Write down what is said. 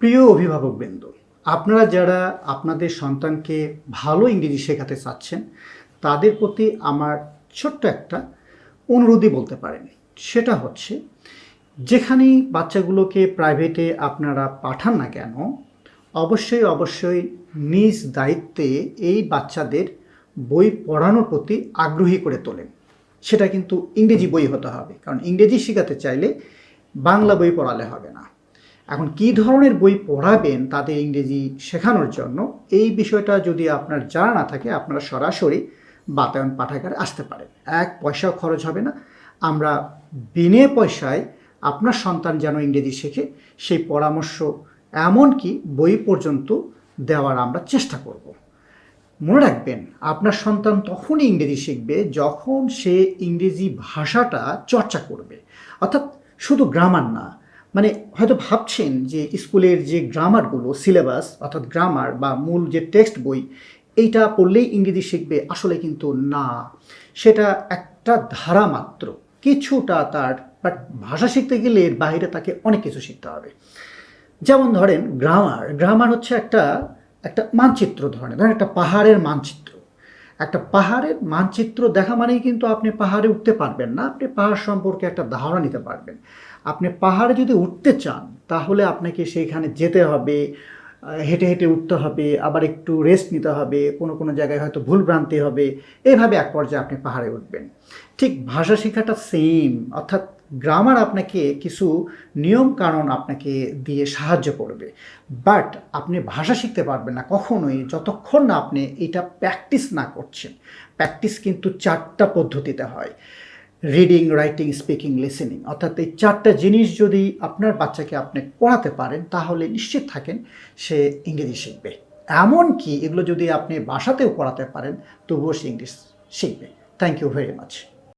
প্রিয় অভিভাবকবৃন্দ আপনারা যারা আপনাদের সন্তানকে ভালো ইংরেজি শেখাতে চাচ্ছেন, তাদের প্রতি আমার ছোট্ট একটা অনুরোধই বলতে পারেন। সেটা হচ্ছে, যেখানেই বাচ্চাগুলোকে প্রাইভেটে আপনারা পাঠান না কেন, অবশ্যই অবশ্যই নিজ দায়িত্বে এই বাচ্চাদের বই পড়ানোর প্রতি আগ্রহী করে তোলেন। সেটা কিন্তু ইংরেজি বই হতে হবে, কারণ ইংরেজি শেখাতে চাইলে বাংলা বই পড়ালে হবে না। এখন কি ধরনের বই পড়াবেন তাদের ইংরেজি শেখানোর জন্য? এই বিষয়টা যদি আপনার জানা না থাকে, আপনারা সরাসরি বাতায়ন পাঠাগারে আসতে পারেন। এক পয়সাও খরচ হবে না। আমরা বিনে পয়সায় আপনার সন্তান যেন ইংরেজি শেখে, সেই পরামর্শ এমনকি বই পর্যন্ত দেওয়ার আমরা চেষ্টা করব। মনে রাখবেন, আপনার সন্তান তখনই ইংরেজি শিখবে যখন সে ইংরেজি ভাষাটা চর্চা করবে। অর্থাৎ শুধু গ্রামার না মানে হয়তো ভাবছেন যে স্কুলের যে গ্রামারগুলো সিলেবাস অর্থাৎ গ্রামার বা মূল যে টেক্সট বই, এইটা পড়লেই ইংরেজি শিখবে, আসলে কিন্তু না। সেটা একটা ধারা মাত্র। কিছুটা তার বাট ভাষা শিখতে গেলে এর বাইরে তাকে অনেক কিছু শিখতে হবে। যেমন ধরেন গ্রামার গ্রামার হচ্ছে একটা একটা মানচিত্র ধরনের, ধরেন একটা পাহাড়ের মানচিত্র। একটা পাহাড়ের মানচিত্র দেখা মানেই কিন্তু আপনি পাহাড়ে উঠতে পারবেন না। আপনি পাহাড় সম্পর্কে একটা ধারণা নিতে পারবেন। আপনি পাহাড়ে যদি উঠতে চান, তাহলে আপনাকে সেইখানে যেতে হবে হেঁটে হেঁটে উঠতে হবে, আবার একটু রেস্ট নিতে হবে, কোনো কোনো জায়গায় হয়তো ভুল ভ্রান্তি হবে। এইভাবে এক পর্যায়ে আপনি পাহাড়ে উঠবেন। ঠিক ভাষা শেখাটা সেম অর্থাৎ গ্রামার আপনাকে কিছু নিয়ম কানুন আপনাকে দিয়ে সাহায্য করবে। বাট আপনি ভাষা শিখতে পারবেন না কখনোই যতক্ষণ না আপনি এটা প্র্যাকটিস না করছেন। প্র্যাকটিস কিন্তু চারটা পদ্ধতিতে হয়। Reading, writing, speaking, listening. অর্থাৎ এই চারটা জিনিস যদি আপনার বাচ্চাকে আপনি পড়াতে পারেন, তাহলে নিশ্চিত থাকেন সে ইংরেজি শিখবে। এমনকি এগুলো যদি আপনি বাসাতেও পড়াতে পারেন, তবুও সে ইংলিশ শিখবে। Thank you very much.